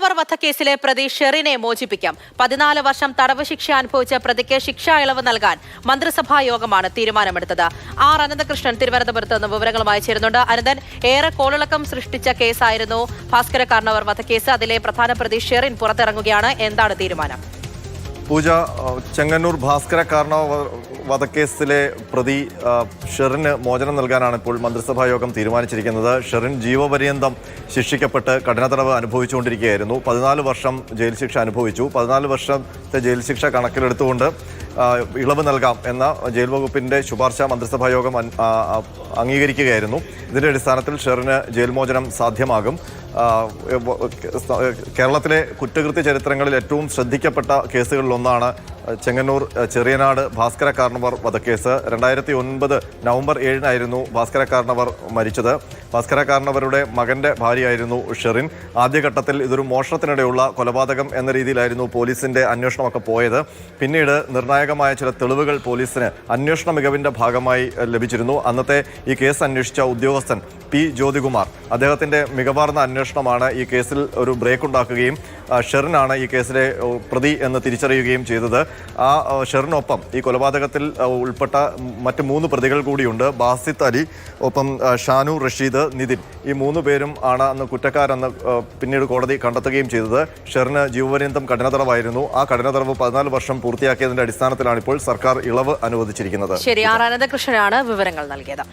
കാർണവർ വധക്കേസിലെ പ്രതി ഷെറിനെ മോചിപ്പിക്കാം. പതിനാല് വർഷം തടവ് ശിക്ഷ അനുഭവിച്ച പ്രതിക്ക് ശിക്ഷാ ഇളവ് നൽകാൻ മന്ത്രിസഭാ യോഗമാണ് തീരുമാനമെടുത്തത്. ആർ അനന്തകൃഷ്ണൻ തിരുവനന്തപുരത്ത് നിന്ന് വിവരങ്ങളുമായി ചേരുന്നുണ്ട്. അനന്തൻ ഏറെ കോളിളക്കം സൃഷ്ടിച്ച കേസായിരുന്നു ഭാസ്കര കാർണവർ വധക്കേസ്. അതിലെ പ്രധാന പ്രതി ഷെറിൻ പുറത്തിറങ്ങുകയാണ്. എന്താണ് തീരുമാനം? പൂജ ചെങ്ങന്നൂർ ഭാസ്കര കാർണവ വധക്കേസിലെ പ്രതി ഷെറിന് മോചനം നൽകാനാണ് ഇപ്പോൾ മന്ത്രിസഭാ യോഗം തീരുമാനിച്ചിരിക്കുന്നത്. ഷെറിൻ ജീവപര്യന്തം ശിക്ഷിക്കപ്പെട്ട് കഠിന തടവ് അനുഭവിച്ചുകൊണ്ടിരിക്കുകയായിരുന്നു. പതിനാല് വർഷം ജയിൽ ശിക്ഷ അനുഭവിച്ചു. പതിനാല് വർഷത്തെ ജയിൽ ശിക്ഷ കണക്കിലെടുത്തുകൊണ്ട് ഇളവ് നൽകാം എന്ന ജയിൽ വകുപ്പിന്റെ ശുപാർശ മന്ത്രിസഭാ യോഗം അംഗീകരിക്കുകയായിരുന്നു. ഇതിന്റെ അടിസ്ഥാനത്തിൽ ഷെറിന് ജയിൽ മോചനം സാധ്യമാകും കേരളത്തിലെ കുറ്റകൃത്യ ചരിത്രങ്ങളിൽ ഏറ്റവും ശ്രദ്ധിക്കപ്പെട്ട കേസുകളിലൊന്നാണ് ചെങ്ങന്നൂർ ചെറിയനാട് ഭാസ്കര കാർണവർ വധക്കേസ്. രണ്ടായിരത്തി ഒൻപത് നവംബർ ഏഴിനായിരുന്നു ഭാസ്കര കാർണവർ മരിച്ചത്. ഭാസ്കര കാർണവരുടെ മകന്റെ ഭാര്യയായിരുന്നു ഷെറിൻ. ആദ്യഘട്ടത്തിൽ ഇതൊരു മോഷണത്തിനിടെയുള്ള കൊലപാതകം എന്ന രീതിയിലായിരുന്നു പോലീസിന്റെ അന്വേഷണമൊക്കെ പോയത്. പിന്നീട് നിർണായകമായ ചില തെളിവുകൾ പോലീസിന് അന്വേഷണ മികവിന്റെ ഭാഗമായി ലഭിച്ചിരുന്നു. അന്നത്തെ ഈ കേസ് അന്വേഷിച്ച ഉദ്യോഗസ്ഥൻ പി. ജ്യോതികുമാർ. അദ്ദേഹത്തിന്റെ മികവാർന്ന അന്വേഷണമാണ് ഈ കേസിൽ ഒരു ബ്രേക്ക് ഉണ്ടാക്കുകയും ഷെറിനാണ് ഈ കേസിലെ പ്രതി എന്ന് തിരിച്ചറിയുകയും ചെയ്തത്. ആ ഷെറിനൊപ്പം ഈ കൊലപാതകത്തിൽ ഉൾപ്പെട്ട മറ്റ് മൂന്ന് പ്രതികൾ കൂടിയുണ്ട്. ബാസിത് അലി ഒപ്പം ഷാനു റഷീദ് നിതിൻ. ഈ മൂന്ന് പേരും ആണ് അന്ന് കുറ്റക്കാരെന്ന് പിന്നീട് കോടതി കണ്ടെത്തുകയും ചെയ്തത്. ഷെറിന് ജീവപര്യന്തം കഠിനതടവായിരുന്നു. ആ കഠിനതടവ് പതിനാല് വർഷം പൂർത്തിയാക്കിയതിന്റെ അടിസ്ഥാനത്തിലാണ് ഇപ്പോൾ സർക്കാർ ഇളവ് അനുവദിച്ചിരിക്കുന്നത്. ശരി ആർ അനന്തകൃഷ്ണനാണ് വിവരങ്ങൾ നൽകിയത്.